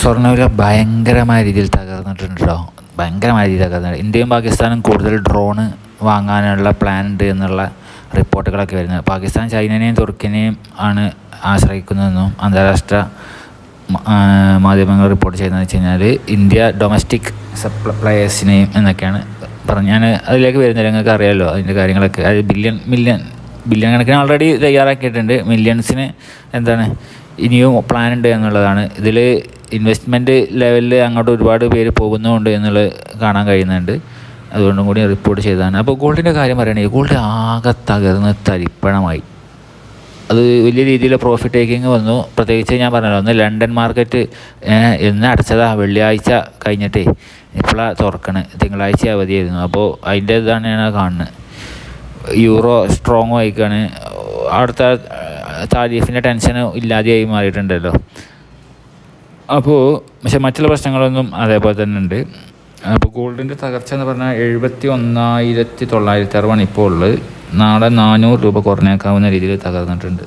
സ്വർണവില ഭയങ്കരമായ രീതിയിൽ തകർന്നിട്ടുണ്ട്? ഭയങ്കരമായ രീതിയിൽ തകർന്നിട്ടുണ്ട് ഇന്ത്യയും പാകിസ്ഥാനും കൂടുതൽ ഡ്രോണ് വാങ്ങാനുള്ള പ്ലാൻ ഉണ്ട് എന്നുള്ള റിപ്പോർട്ടുകളൊക്കെ വരുന്നത്. പാകിസ്ഥാൻ ചൈനനെയും തുർക്കിനെയും ആണ് ആശ്രയിക്കുന്നതെന്നും അന്താരാഷ്ട്ര മാധ്യമങ്ങൾ റിപ്പോർട്ട് ചെയ്യുന്നത് വെച്ച് കഴിഞ്ഞാൽ ഇന്ത്യ ഡൊമസ്റ്റിക് സപ്ലയേഴ്സിനെയും എന്നൊക്കെയാണ് പറഞ്ഞു ഞാൻ അതിലേക്ക് വരുന്നില്ല നിങ്ങൾക്ക് അറിയാമല്ലോ അതിന്റെ കാര്യങ്ങളൊക്കെ. അത് ബില്യൺ മില്യൺ ബില്യൺ കണക്കിന് ഓൾറെഡി തയ്യാറാക്കിയിട്ടുണ്ട്. മില്യൺസിന് എന്താണ് ഇനിയും പ്ലാൻ ഉണ്ട് എന്നുള്ളതാണ്. ഇതിൽ ഇൻവെസ്റ്റ്മെന്റ് ലെവലിൽ അങ്ങോട്ട് ഒരുപാട് പേര് പോകുന്നുമുണ്ട് എന്നുള്ളത് കാണാൻ കഴിയുന്നുണ്ട്. അതുകൊണ്ടും കൂടി റിപ്പോർട്ട് ചെയ്തതാണ് അപ്പോൾ ഗോൾഡിന്റെ കാര്യം പറയുകയാണെങ്കിൽ ഗോൾഡ് ആകെ തകർന്ന് തരിപ്പണമായി. അത് വലിയ രീതിയിൽ പ്രോഫിറ്റ് ടേക്കിംഗ് വന്നു. പ്രത്യേകിച്ച് ഞാൻ പറഞ്ഞല്ലോ ഒന്ന് ലണ്ടൻ മാർക്കറ്റ് എന്ന് അടച്ചതാ വെള്ളിയാഴ്ച കഴിഞ്ഞിട്ടേ ഇപ്പോഴാണ് തുറക്കണ്. തിങ്കളാഴ്ച അവധിയായിരുന്നു. അപ്പോൾ അതിന്റെ ഇതാണ് ഞാൻ കാണുന്നത് യൂറോ സ്ട്രോങ് ആയിക്കാണ്. അവിടുത്തെ താരീഫിന്റെ ടെൻഷൻ ഇല്ലാതെയായി മാറിയിട്ടുണ്ടല്ലോ. അപ്പോൾ പക്ഷെ മറ്റുള്ള പ്രശ്നങ്ങളൊന്നും അതേപോലെ തന്നെ ഉണ്ട് അപ്പോൾ ഗോൾഡിന്റെ തകർച്ച എന്ന് പറഞ്ഞാൽ എഴുപത്തി ഒന്നായിരത്തി തൊള്ളായിരത്തി അറുപതാണ് ഇപ്പോൾ ഉള്ളത് നാളെ നാനൂറ് രൂപ കുറഞ്ഞേക്കാവുന്ന രീതിയിൽ തകർന്നിട്ടുണ്ട്.